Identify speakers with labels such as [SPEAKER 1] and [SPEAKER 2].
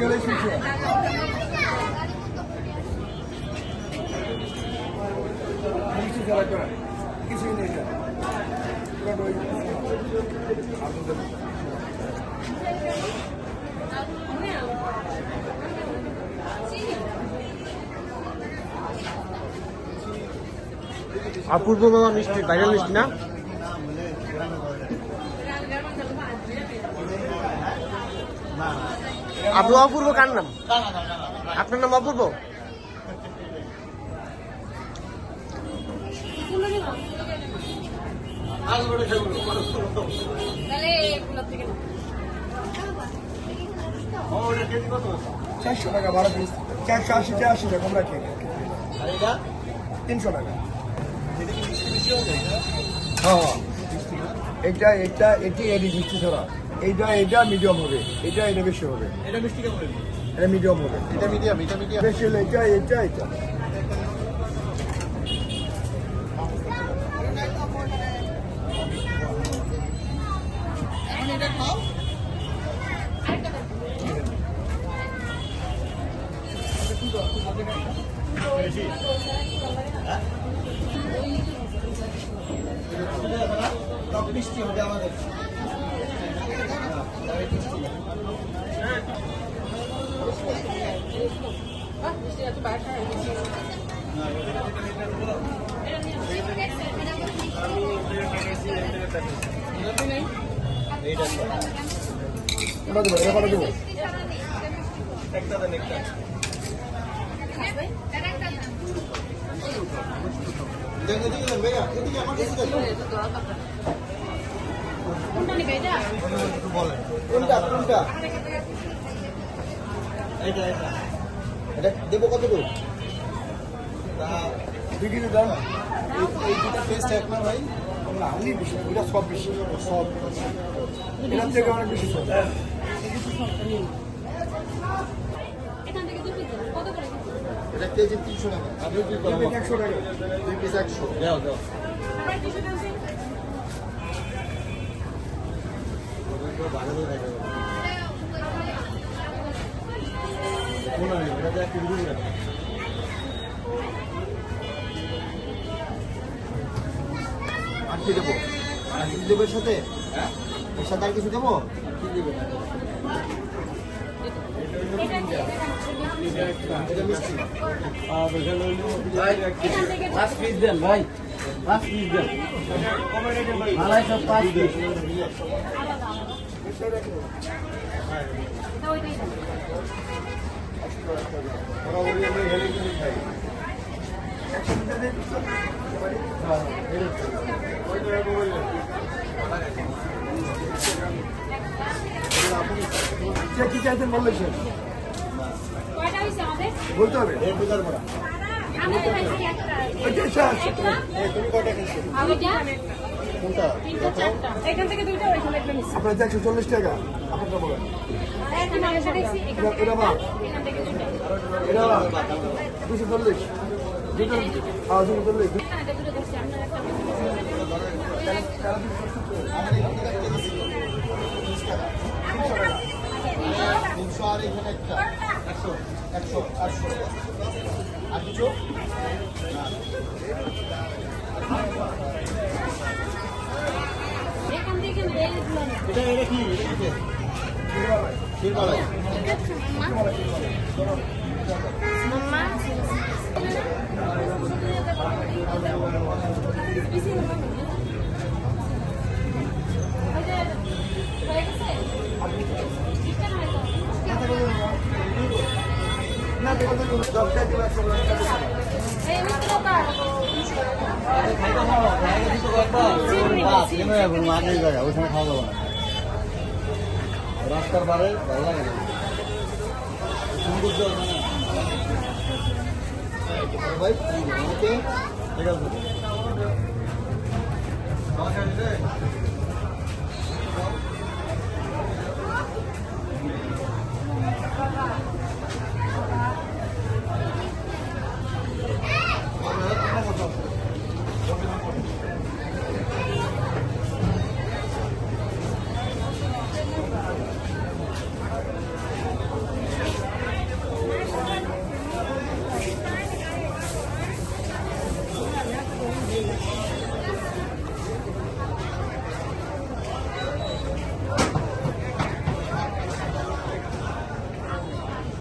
[SPEAKER 1] কিছুই
[SPEAKER 2] অপূর্ব মামা মিষ্টি ভাইরাল মিষ্টি না? আপনি অপূর্ব কার নাম? আপনার নাম অপূর্ব।
[SPEAKER 1] চারশো টাকা বারো পিস চারশো আশি আশি টাকা, আমরা খেয়ে তিনশো টাকা। হ্যাঁ হ্যাঁ। এটা এটা, এটি এটি মিষ্টি ছাড়া এইটা এটা মিডিয়াম হবে। এটা এটা বেশি হবে।
[SPEAKER 3] এটা মিষ্টি কেমন
[SPEAKER 1] এটা মিডিয়াম হবে।
[SPEAKER 3] এটা মিডিয়াম এটা মিডিয়াম
[SPEAKER 1] বেশি হলে এটা এটা এটা
[SPEAKER 3] এখন এটা মিষ্টি হবে আমাদের।
[SPEAKER 4] বাহ, মিষ্টি এত বাসা হয়ে গেছে।
[SPEAKER 1] ওটা দেবো এটা কটা দেবো
[SPEAKER 3] একটা দেন একটা দেখে দিকে দেন ভাইয়া এদিকে আমার কাছে দেন
[SPEAKER 4] কোনটা নিবে এটা?
[SPEAKER 3] একটু বলেন কোনটা কোনটা এটা এটা এটা দেবো কত করে? তা
[SPEAKER 1] বিক্রি দাম
[SPEAKER 3] এই- এই দুটা পেস্ট এক না ভাই
[SPEAKER 1] বেশি এটা সব বেশি। সব। এটার থেকে অনেক বেশি সব?
[SPEAKER 3] এটা কেজি তিনশো টাকা। আপনি
[SPEAKER 1] একশো টাকা।
[SPEAKER 3] দুই পিস একশো। দাও দাও।
[SPEAKER 4] আবার দুশো
[SPEAKER 3] আর কি দেবো আর কি এর সাথে এর সাথে আর কিছু দেবো কি দেবো
[SPEAKER 5] পাঁচ পিস দেন ভাই পাঁচ পিস দেন মালাই সব পাঁচ পিস
[SPEAKER 1] কি চাইছেন বললে সে?
[SPEAKER 4] কয়টা হয়েছে আমাদের?
[SPEAKER 1] বলতে হবে।
[SPEAKER 3] তুমি কয়টা খেয়েছো? কোনটা?
[SPEAKER 4] এখান থেকে দুইটা, ওইখানে একটা নিচ্ছি।
[SPEAKER 1] আপনার একশো চল্লিশ টাকা। আপনারটা বলেন। এটা- বাদ। এটা দুটো
[SPEAKER 4] নিচ্ছি।
[SPEAKER 3] তিনশো আর এখানে একটা। একশো একশো আটশো। আর কিছু? এটা এটা কি এটা কি ওখানে খাওয়া যাব রাস্তার বারে ভালো লাগে না ভাই ঠিক আছে